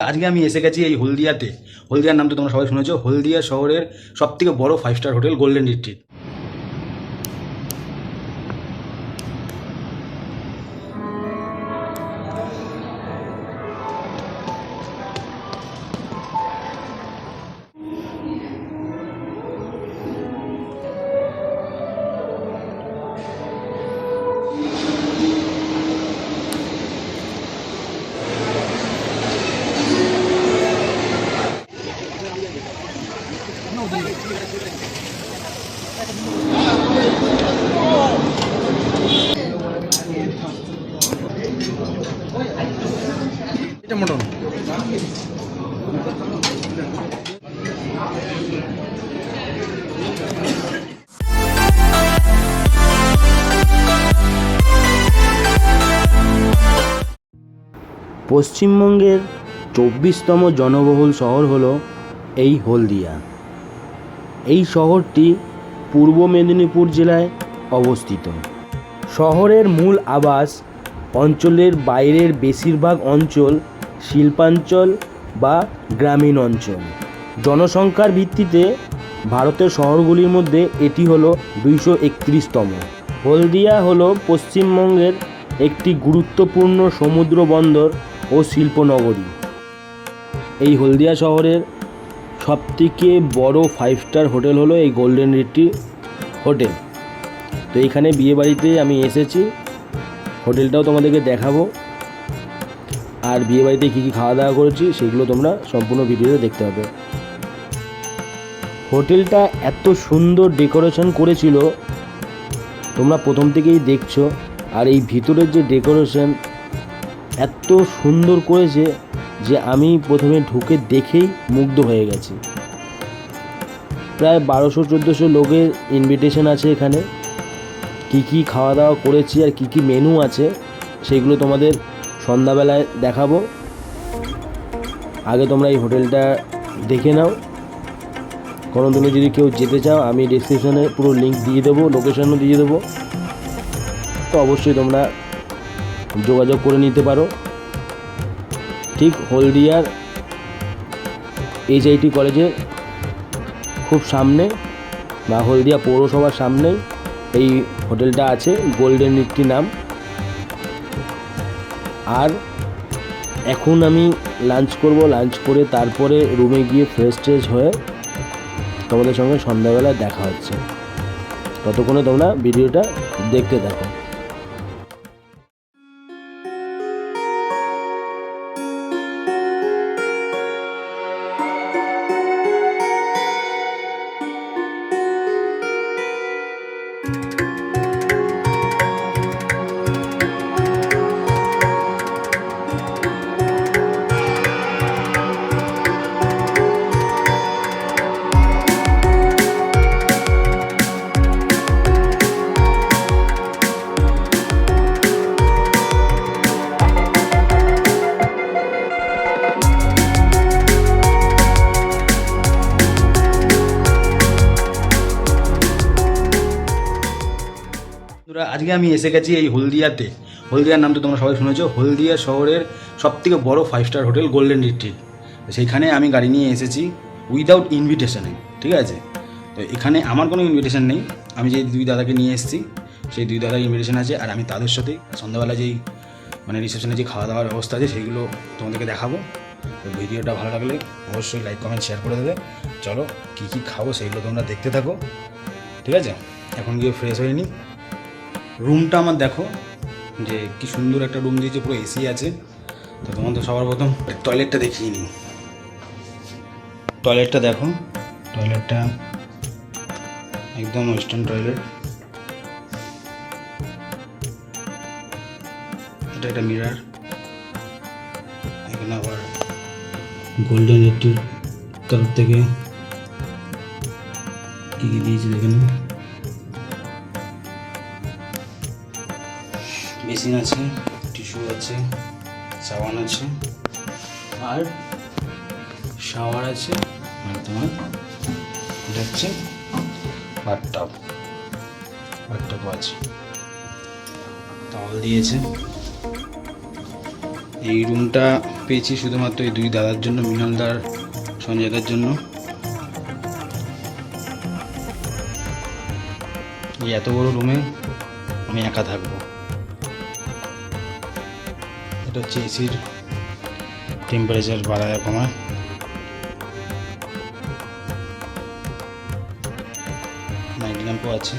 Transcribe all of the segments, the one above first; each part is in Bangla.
আজকে আমি এসে গেছি এই হলদিয়াতে। হলদিয়ার নাম তো তোমরা সবাই শুনেছো। হলদিয়া শহরের সবথেকে বড় five star hotel Golden Retreat পশ্চিমবঙ্গের চব্বিশতম জনবহুল শহর হলো এই হলদিয়া। এই শহরটি পূর্ব মেদিনীপুর জেলায় অবস্থিত। শহরের মূল আবাস অঞ্চলের বাইরের বেশিরভাগ অঞ্চল শিল্পাঞ্চল বা গ্রামীণ অঞ্চল জনসংখ্যার ভিত্তিতে ভারতের শহরগুলির মধ্যে এটি হলো দুইশো একত্রিশতম। হলদিয়া হলো পশ্চিমবঙ্গের একটি গুরুত্বপূর্ণ সমুদ্র বন্দর ও শিল্পনগরী। এই হলদিয়া শহরের সবথেকে বড় ফাইভ স্টার হোটেল হলো এই গোল্ডেন রিট্রি হোটেল। তো এইখানে বিয়েবাড়িতে আমি এসেছি। হোটেলটাও তোমাদেরকে দেখাবো। আর বিয়েবাড়িতে কী কী খাওয়া দাওয়া করেছি, সেগুলো তোমরা সম্পূর্ণ ভিডিওতে দেখতে হবে হোটেলটা এত সুন্দর ডেকোরেশন করেছিল, তোমরা প্রথম থেকেই দেখছ। আর এই ভিতরের যে ডেকোরেশন এত সুন্দর করেছে যে আমি প্রথমে ঢুকে দেখেই মুগ্ধ হয়ে গেছি। প্রায় বারোশো, চোদ্দোশো লোকের ইনভিটেশন আছে এখানে। কী কী খাওয়া দাওয়া করেছি আর কী কী মেনু আছে, সেগুলো তোমাদের সন্ধ্যাবেলায় দেখাবো। আগে তোমরা এই হোটেলটা দেখে নাও। কোনো তুমি যদি কেউ যেতে চাও, আমি ডিসক্রিপশনে পুরো লিঙ্ক দিয়ে দেবো লোকেশনও দিয়ে দেবো। তো অবশ্যই তোমরা যোগাযোগ করে নিতে পারো। ঠিক হলদিয়ার এইচআইটি কলেজের খুব সামনে, বা হলদিয়া পৌরসভার সামনেই এই হোটেলটা আছে গোল্ডেন রিট্রি নাম। আর এখন আমি লাঞ্চ করব লাঞ্চ করে তারপরে রুমে গিয়ে ফ্রেশ ট্রেশ হয়ে তোমাদের সঙ্গে সন্ধ্যাবেলায় দেখা হচ্ছে। ততক্ষণে তোমরা ভিডিওটা দেখতে থাকো। আজকে আমি এসে গেছি এই হলদিয়াতে। হলদিয়ার নাম তো তোমরা সবাই শুনেছো। হলদিয়া শহরের সব থেকে বড় five star hotel Golden Retreat সেইখানে আমি গাড়ি নিয়ে এসেছি উইদাউট ইনভিটেশনে ঠিক আছে? তো এখানে আমার কোনো ইনভিটেশন নেই। আমি যে দুই দাদাকে নিয়ে এসেছি, সেই দুই দাদার ইনভিটেশন আছে আর আমি তাদের সাথে সন্ধ্যাবেলা যেই মানে রিসেপশনে যে খাওয়া দাওয়ার ব্যবস্থা আছে, সেগুলো তোমাদেরকে দেখাবো। তো ভিডিওটা ভালো লাগলে অবশ্যই লাইক কমেন্ট শেয়ার করে দেবে। চলো কী কী খাব সেইগুলো তোমরা দেখতে থাকো, ঠিক আছে? এখন গিয়ে ফ্রেশ হয়ে নিই রুমটা আমার দেখো, যে কি সুন্দর একটা রুম দিয়েছে, পুরো এসি আছে। তো তোমাদের সবার প্রথম টয়লেটটা দেখিয়ে নিই। টয়লেটটা দেখো টয়লেটটা একদম ওয়েস্টার্ন টয়লেট এটা একটা মিরার এখানে আবার গোল্ডেন রেডটির তরফ থেকে কী কী দিয়েছে দেখে বেসিন আছে, টিস্যু আছে, সাবান আছে। আর শাওয়ার আছে আর তোমার এটা হচ্ছে বাথটাব। বাথটাবও আছে। তাওয়াল দিয়েছে। এই রুমটা পেয়েছি শুধুমাত্র এই দুই দাদার জন্য মিনলদার সঞ্জয়দার জন্য। এই এত বড় রুমে আমি একা থাকব। হচ্ছে এসির টেম্পারেচার বাড়ায় কমায়। নাইট ল্যাম্পও আছে।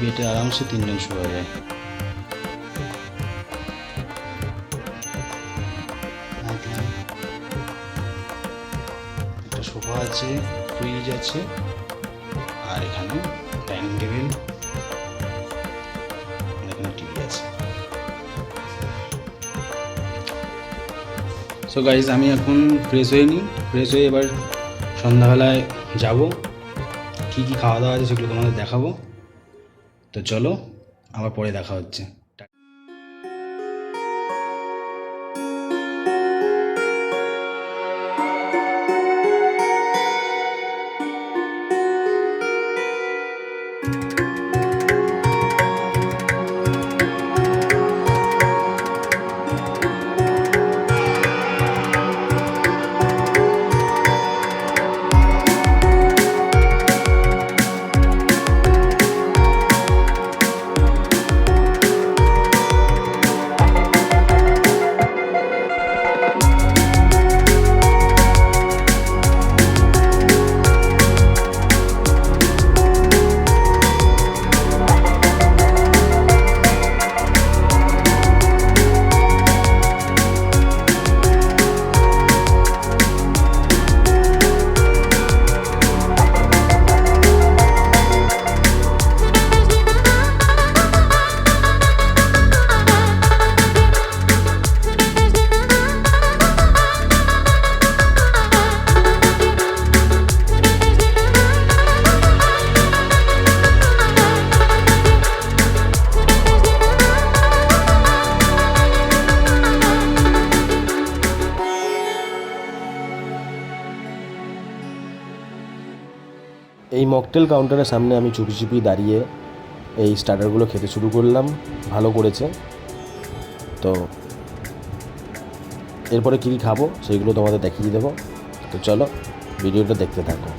বেডে আরামসে তিনজন শোয়া যায়। একটা সোফা আছে ফ্রিজ আছে, আর এখানে ডাইনিং টেবিল। সো গাইজ আমি এখন ফ্রেশ হয়ে নিই ফ্রেশ হয়ে এবার সন্ধ্যাবেলায় যাব। কি কি খাওয়া দাওয়া আছে সেগুলো তোমাদের দেখাবো। তো চলো, আবার পরে দেখা হচ্ছে। এই মকটেল কাউন্টারের সামনে আমি চুপি চুপি দাঁড়িয়ে এই স্টার্টারগুলো খেতে শুরু করলাম। ভালো করেছে। তো এরপরে কী কী খাব, সেইগুলো তোমাদের দেখিয়ে দেবো। তো চলো, ভিডিওটা দেখতে থাকো।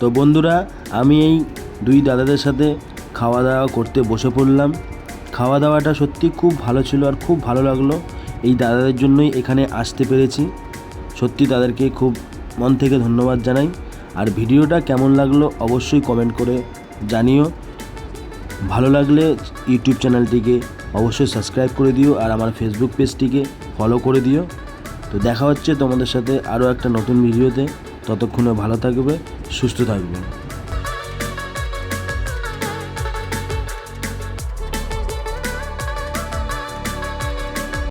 তো বন্ধুরা, আমি এই দুই দাদাদের সাথে খাওয়া দাওয়া করতে বসে পড়লাম। খাওয়া দাওয়াটা সত্যি খুব ভালো ছিল আর খুব ভালো লাগল এই দাদাদের জন্যই এখানে আসতে পেরেছি। সত্যি তাদেরকে খুব মন থেকে ধন্যবাদ জানাই। আর ভিডিওটা কেমন লাগল অবশ্যই কমেন্ট করে জানিও। ভালো লাগলে ইউটিউব চ্যানেলটিকে অবশ্যই সাবস্ক্রাইব করে দিও আর আমার ফেসবুক পেজটিকে ফলো করে দিও। তো দেখা হচ্ছে তোমাদের সাথে আরও একটা নতুন ভিডিওতে। ততক্ষণে ভালো থাকবে সুস্থ থাকবে।